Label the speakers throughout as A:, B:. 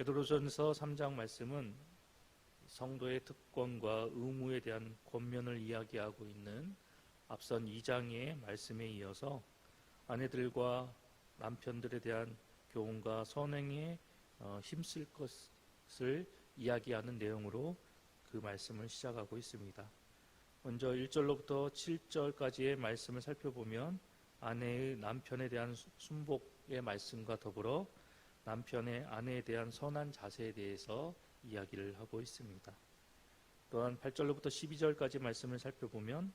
A: 베드로전서 3장 말씀은 성도의 특권과 의무에 대한 권면을 이야기하고 있는 앞선 2장의 말씀에 이어서 아내들과 남편들에 대한 교훈과 선행에 어, 힘쓸 것을 이야기하는 내용으로 그 말씀을 시작하고 있습니다. 먼저 1절로부터 7절까지의 말씀을 살펴보면 아내의 남편에 대한 순복의 말씀과 더불어 남편의 아내에 대한 선한 자세에 대해서 이야기를 하고 있습니다. 또한 8절로부터 12절까지 말씀을 살펴보면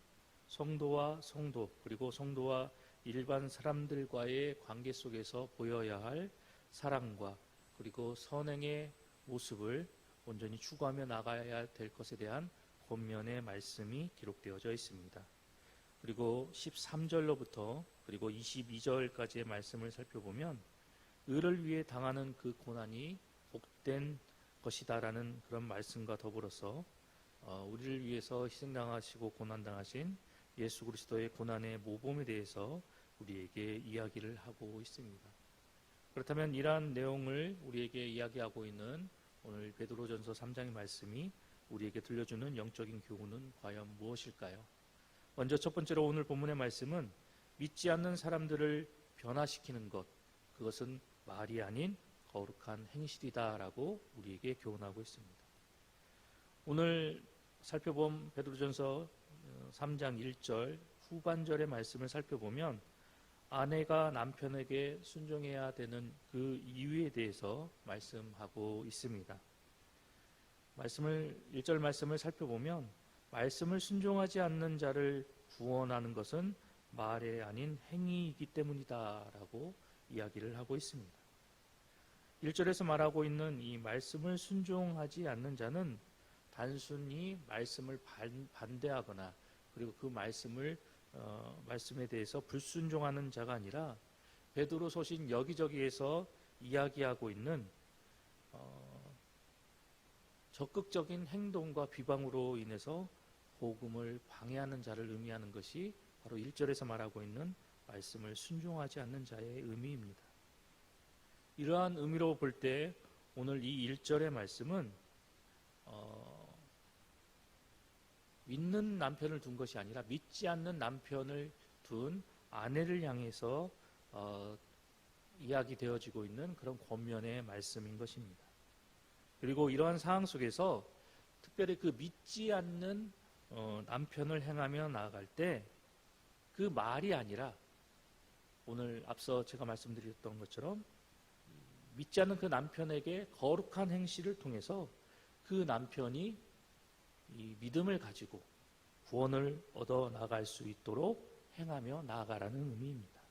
A: 성도와 성도 그리고 성도와 일반 사람들과의 관계 속에서 보여야 할 사랑과 그리고 선행의 모습을 온전히 추구하며 나가야 될 것에 대한 권면의 말씀이 기록되어져 있습니다. 그리고 13절로부터 그리고 22절까지의 말씀을 살펴보면 의를 위해 당하는 그 고난이 복된 것이다라는 그런 말씀과 더불어서 어, 우리를 위해서 희생당하시고 고난당하신 예수 그리스도의 고난의 모범에 대해서 우리에게 이야기를 하고 있습니다. 그렇다면 이러한 내용을 우리에게 이야기하고 있는 오늘 베드로전서 3장의 말씀이 우리에게 들려주는 영적인 교훈은 과연 무엇일까요? 먼저 첫 번째로 오늘 본문의 말씀은 믿지 않는 사람들을 변화시키는 것, 그것은 말이 아닌 거룩한 행실이다라고 우리에게 교훈하고 있습니다. 오늘 살펴본 베드로전서 3장 1절 후반절의 말씀을 살펴보면 아내가 남편에게 순종해야 되는 그 이유에 대해서 말씀하고 있습니다. 말씀을 1절 말씀을 살펴보면 말씀을 순종하지 않는 자를 구원하는 것은 말이 아닌 행위이기 때문이다라고 이야기를 하고 있습니다. 1절에서 말하고 있는 이 말씀을 순종하지 않는 자는 단순히 말씀을 반대하거나 그리고 그 말씀을 어, 말씀에 대해서 불순종하는 자가 아니라 베드로 소신 여기저기에서 이야기하고 있는 어, 적극적인 행동과 비방으로 인해서 복음을 방해하는 자를 의미하는 것이 바로 1절에서 말하고 있는 말씀을 순종하지 않는 자의 의미입니다. 이러한 의미로 볼 때 오늘 이 1절의 말씀은 어, 믿는 남편을 둔 것이 아니라 믿지 않는 남편을 둔 아내를 향해서 어, 이야기되어지고 있는 그런 권면의 말씀인 것입니다. 그리고 이러한 상황 속에서 특별히 그 믿지 않는 어, 남편을 행하며 나아갈 때 그 말이 아니라 오늘 앞서 제가 말씀드렸던 것처럼 믿지 않는 그 남편에게 거룩한 행실을 통해서 그 남편이 이 믿음을 가지고 구원을 얻어 나갈 수 있도록 행하며 나아가라는 의미입니다.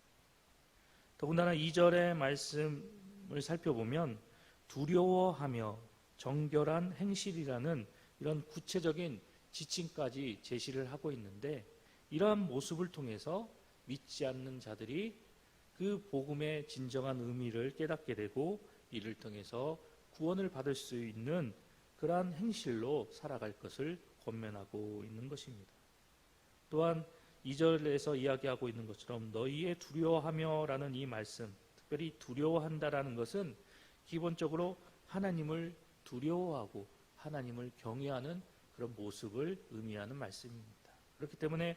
A: 더군다나 2절의 말씀을 살펴보면 두려워하며 정결한 행실이라는 이런 구체적인 지침까지 제시를 하고 있는데 이러한 모습을 통해서 믿지 않는 자들이 그 복음의 진정한 의미를 깨닫게 되고 이를 통해서 구원을 받을 수 있는 그러한 행실로 살아갈 것을 권면하고 있는 것입니다. 또한 2절에서 이야기하고 있는 것처럼 너희의 두려워하며라는 이 말씀, 특별히 두려워한다라는 것은 기본적으로 하나님을 두려워하고 하나님을 경외하는 그런 모습을 의미하는 말씀입니다. 그렇기 때문에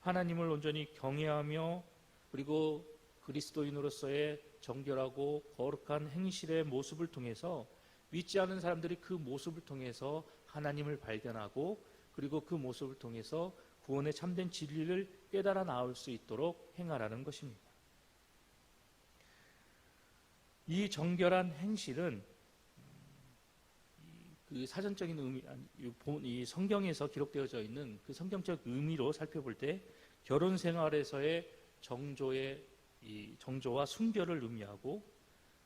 A: 하나님을 온전히 경외하며 그리고 그리스도인으로서의 정결하고 거룩한 행실의 모습을 통해서 믿지 않는 사람들이 그 모습을 통해서 하나님을 발견하고 그리고 그 모습을 통해서 구원의 참된 진리를 깨달아 나올 수 있도록 행하라는 것입니다. 이 정결한 행실은 그 사전적인 의미, 이 성경에서 기록되어져 있는 그 성경적 의미로 살펴볼 때 결혼 생활에서의 정조의 이 정조와 순결을 의미하고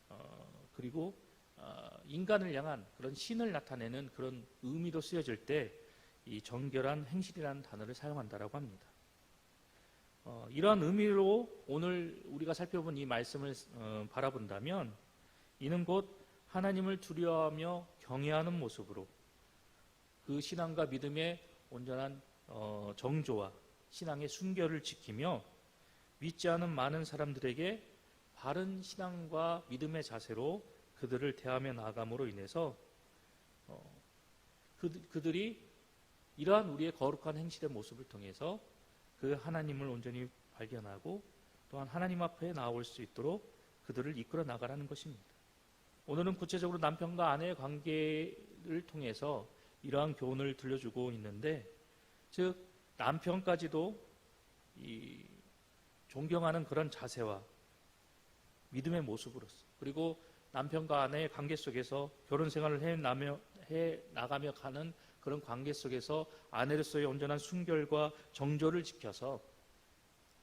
A: 어, 그리고 어, 인간을 향한 그런 신을 나타내는 그런 의미로 쓰여질 때 이 정결한 행실이라는 단어를 사용한다라고 합니다. 어, 이러한 의미로 오늘 우리가 살펴본 이 말씀을 어, 바라본다면 이는 곧 하나님을 두려워하며 경외하는 모습으로 그 신앙과 믿음의 온전한 어, 정조와 신앙의 순결을 지키며 믿지 않은 많은 사람들에게 바른 신앙과 믿음의 자세로 그들을 대하며 나감으로 인해서 어, 그, 그들이 이러한 우리의 거룩한 행실의 모습을 통해서 그 하나님을 온전히 발견하고 또한 하나님 앞에 나올 수 있도록 그들을 이끌어 나가라는 것입니다. 오늘은 구체적으로 남편과 아내의 관계를 통해서 이러한 교훈을 들려주고 있는데, 즉 남편까지도 이 존경하는 그런 자세와 믿음의 모습으로서 그리고 남편과 아내의 관계 속에서 결혼 생활을 해, 나며, 해 나가며 가는 그런 관계 속에서 아내로서의 온전한 순결과 정조를 지켜서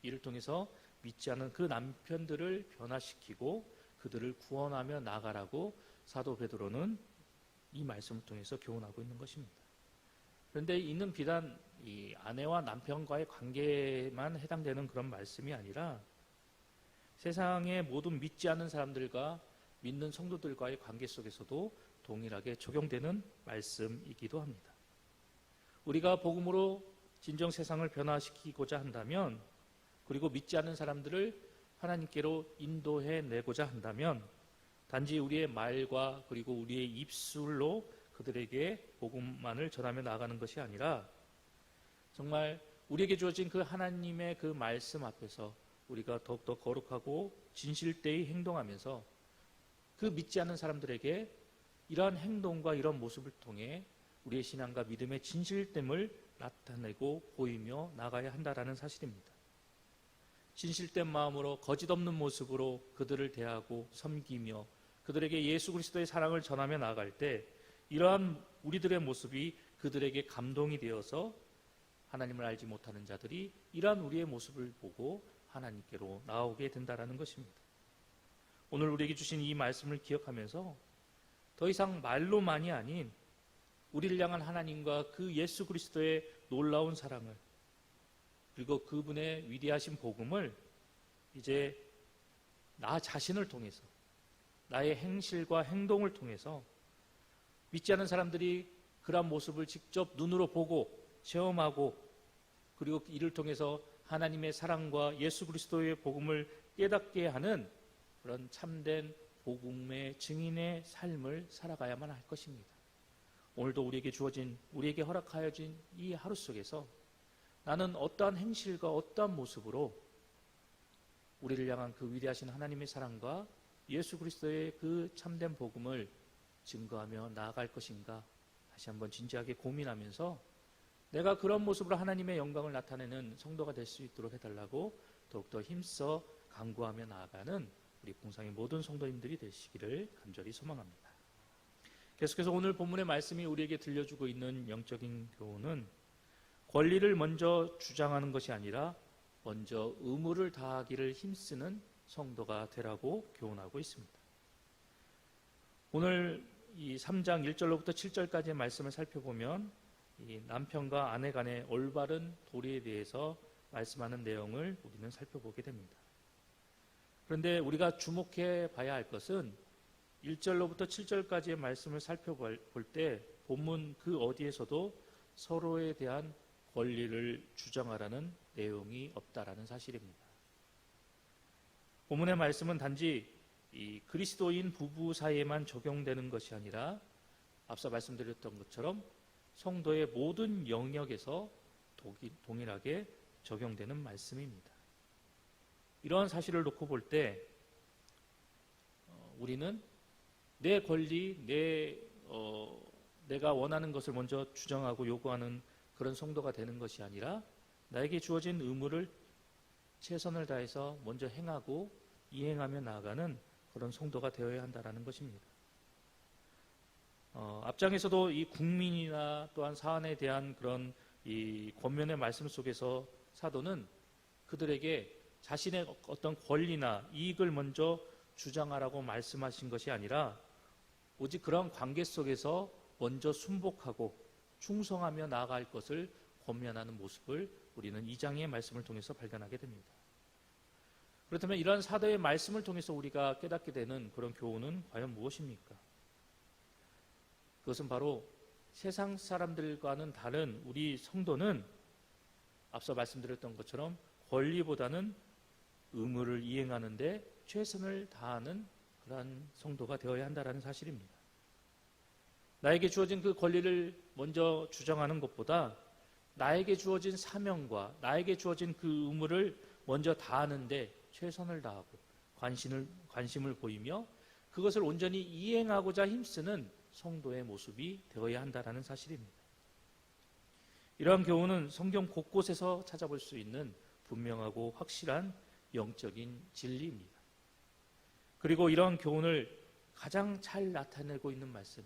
A: 이를 통해서 믿지 않는 그 남편들을 변화시키고 그들을 구원하며 나가라고 사도 베드로는 이 말씀을 통해서 교훈하고 있는 것입니다. 그런데 이는 비단 이 아내와 남편과의 관계만 해당되는 그런 말씀이 아니라 세상의 모든 믿지 않는 사람들과 믿는 성도들과의 관계 속에서도 동일하게 적용되는 말씀이기도 합니다. 우리가 복음으로 진정 세상을 변화시키고자 한다면 그리고 믿지 않는 사람들을 하나님께로 인도해 내고자 한다면 단지 우리의 말과 그리고 우리의 입술로 그들에게 복음만을 전하며 나가는 것이 아니라 정말 우리에게 주어진 그 하나님의 그 말씀 앞에서 우리가 더욱더 거룩하고 진실되이 행동하면서 그 믿지 않는 사람들에게 이러한 행동과 이런 모습을 통해 우리의 신앙과 믿음의 진실됨을 나타내고 보이며 나가야 한다라는 사실입니다. 진실된 마음으로 거짓 없는 모습으로 그들을 대하고 섬기며 그들에게 예수 그리스도의 사랑을 전하며 나갈 때 이러한 우리들의 모습이 그들에게 감동이 되어서 하나님을 알지 못하는 자들이 이러한 우리의 모습을 보고 하나님께로 나오게 된다라는 것입니다. 오늘 우리에게 주신 이 말씀을 기억하면서 더 이상 말로만이 아닌 우리를 향한 하나님과 그 예수 그리스도의 놀라운 사랑을 그리고 그분의 위대하신 복음을 이제 나 자신을 통해서 나의 행실과 행동을 통해서 믿지 않은 사람들이 그러한 모습을 직접 눈으로 보고 체험하고 그리고 이를 통해서 하나님의 사랑과 예수 그리스도의 복음을 깨닫게 하는 그런 참된 복음의 증인의 삶을 살아가야만 할 것입니다. 오늘도 우리에게 주어진 우리에게 허락하여진 이 하루 속에서 나는 어떠한 행실과 어떠한 모습으로 우리를 향한 그 위대하신 하나님의 사랑과 예수 그리스도의 그 참된 복음을 증거하며 나아갈 것인가 다시 한번 진지하게 고민하면서 내가 그런 모습으로 하나님의 영광을 나타내는 성도가 될 수 있도록 해달라고 더욱더 힘써 강구하며 나아가는 우리 공상의 모든 성도님들이 되시기를 간절히 소망합니다. 계속해서 오늘 본문의 말씀이 우리에게 들려주고 있는 영적인 교훈은 권리를 먼저 주장하는 것이 아니라 먼저 의무를 다하기를 힘쓰는 성도가 되라고 교훈하고 있습니다. 오늘 이 3장 1절로부터 7절까지의 말씀을 살펴보면 이 남편과 아내 간의 올바른 도리에 대해서 말씀하는 내용을 우리는 살펴보게 됩니다. 그런데 우리가 주목해 봐야 할 것은 1절로부터 7절까지의 말씀을 살펴볼 때 본문 그 어디에서도 서로에 대한 권리를 주장하라는 내용이 없다라는 사실입니다. 본문의 말씀은 단지 이 그리스도인 부부 사이에만 적용되는 것이 아니라 앞서 말씀드렸던 것처럼 성도의 모든 영역에서 동일하게 적용되는 말씀입니다. 이러한 사실을 놓고 볼때 어, 우리는 내 권리, 내 어, 내가 원하는 것을 먼저 주장하고 요구하는 그런 성도가 되는 것이 아니라 나에게 주어진 의무를 최선을 다해서 먼저 행하고 이행하며 나아가는 그런 성도가 되어야 한다라는 것입니다. 어, 앞장에서도 이 국민이나 또한 사안에 대한 그런 이 권면의 말씀 속에서 사도는 그들에게 자신의 어떤 권리나 이익을 먼저 주장하라고 말씀하신 것이 아니라 오직 그런 관계 속에서 먼저 순복하고 충성하며 나아갈 것을 권면하는 모습을 우리는 이 장의 말씀을 통해서 발견하게 됩니다. 그렇다면 이러한 사도의 말씀을 통해서 우리가 깨닫게 되는 그런 교훈은 과연 무엇입니까? 그것은 바로 세상 사람들과는 다른 우리 성도는 앞서 말씀드렸던 것처럼 권리보다는 의무를 이행하는데 최선을 다하는 그러한 성도가 되어야 한다라는 사실입니다. 나에게 주어진 그 권리를 먼저 주장하는 것보다 나에게 주어진 사명과 나에게 주어진 그 의무를 먼저 다하는데 최선을 다하고 관심을, 관심을 보이며 그것을 온전히 이행하고자 힘쓰는 성도의 모습이 되어야 한다는 사실입니다. 이러한 교훈은 성경 곳곳에서 찾아볼 수 있는 분명하고 확실한 영적인 진리입니다. 그리고 이러한 교훈을 가장 잘 나타내고 있는 말씀,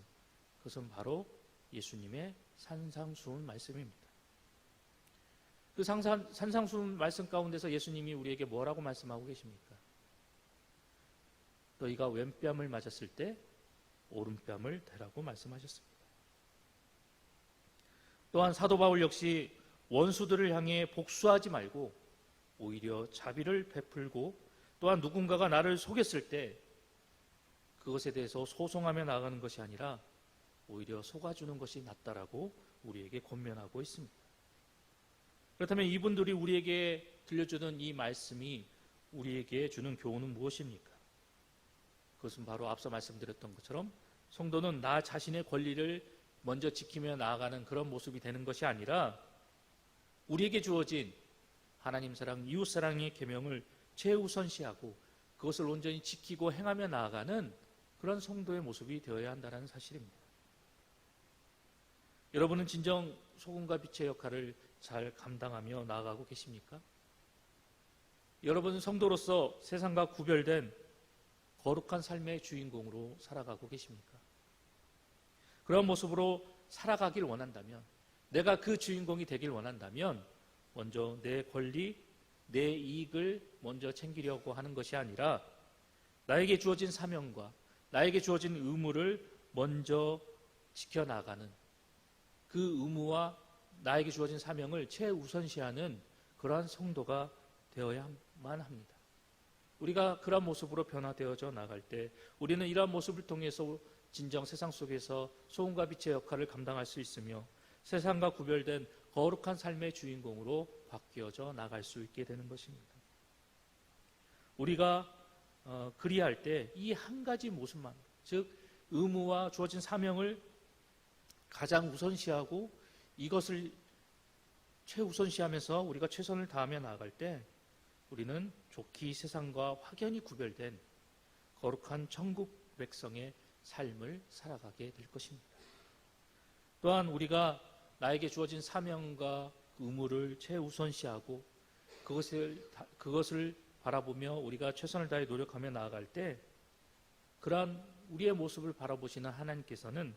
A: 그것은 바로 예수님의 산상수훈 말씀입니다. 그 산상수훈 말씀 가운데서 예수님이 우리에게 뭐라고 말씀하고 계십니까? 너희가 왼뺨을 맞았을 때 오른뺨을 대라고 말씀하셨습니다. 또한 사도 바울 역시 원수들을 향해 복수하지 말고 오히려 자비를 베풀고 또한 누군가가 나를 속였을 때 그것에 대해서 소송하며 나가는 것이 아니라 오히려 속아주는 것이 낫다라고 우리에게 권면하고 있습니다. 그렇다면 이분들이 우리에게 들려주는 이 말씀이 우리에게 주는 교훈은 무엇입니까? 그것은 바로 앞서 말씀드렸던 것처럼 성도는 나 자신의 권리를 먼저 지키며 나아가는 그런 모습이 되는 것이 아니라 우리에게 주어진 하나님 사랑, 이웃 사랑의 계명을 최우선시하고 그것을 온전히 지키고 행하며 나아가는 그런 성도의 모습이 되어야 한다는 사실입니다. 여러분은 진정 소금과 빛의 역할을 잘 감당하며 나아가고 계십니까? 여러분은 성도로서 세상과 구별된 거룩한 삶의 주인공으로 살아가고 계십니까? 그런 모습으로 살아가길 원한다면, 내가 그 주인공이 되길 원한다면, 먼저 내 권리, 내 이익을 먼저 챙기려고 하는 것이 아니라, 나에게 주어진 사명과 나에게 주어진 의무를 먼저 지켜나가는 그 의무와 나에게 주어진 사명을 최우선시하는 그러한 성도가 되어야만 합니다. 우리가 그러한 모습으로 변화되어져 나갈 때 우리는 이러한 모습을 통해서 진정 세상 속에서 소금과 빛의 역할을 감당할 수 있으며 세상과 구별된 거룩한 삶의 주인공으로 바뀌어져 나갈 수 있게 되는 것입니다. 우리가 어, 그리할 때 이 한 가지 모습만 즉 의무와 주어진 사명을 가장 우선시하고 이것을 최우선시하면서 우리가 최선을 다하며 나아갈 때 우리는 좋기 세상과 확연히 구별된 거룩한 천국 백성의 삶을 살아가게 될 것입니다. 또한 우리가 나에게 주어진 사명과 의무를 최우선시하고 그것을 그것을 바라보며 우리가 최선을 다해 노력하며 나아갈 때 그러한 우리의 모습을 바라보시는 하나님께서는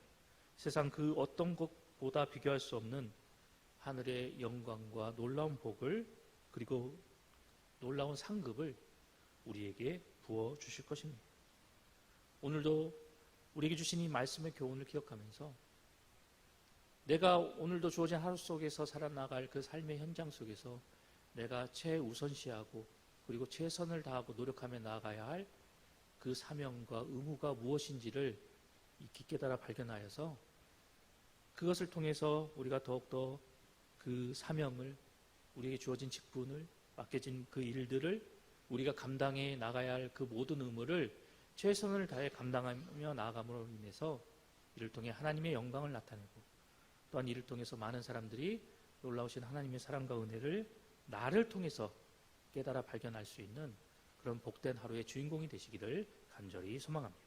A: 세상 그 어떤 것보다 비교할 수 없는 하늘의 영광과 놀라운 복을 그리고 놀라운 상급을 우리에게 부어 주실 것입니다. 오늘도 우리에게 주신 이 말씀의 교훈을 기억하면서 내가 오늘도 주어진 하루 속에서 살아나갈 그 삶의 현장 속에서 내가 최우선시하고 그리고 최선을 다하고 노력하며 나아가야 할 그 사명과 의무가 무엇인지를 깊이 깨달아 발견하여서 그것을 통해서 우리가 더욱더 그 사명을 우리에게 주어진 직분을 맡겨진 그 일들을 우리가 감당해 나가야 할 그 모든 의무를 최선을 다해 감당하며 나아감으로 인해서 이를 통해 하나님의 영광을 나타내고 또한 이를 통해서 많은 사람들이 놀라우신 하나님의 사랑과 은혜를 나를 통해서 깨달아 발견할 수 있는 그런 복된 하루의 주인공이 되시기를 간절히 소망합니다.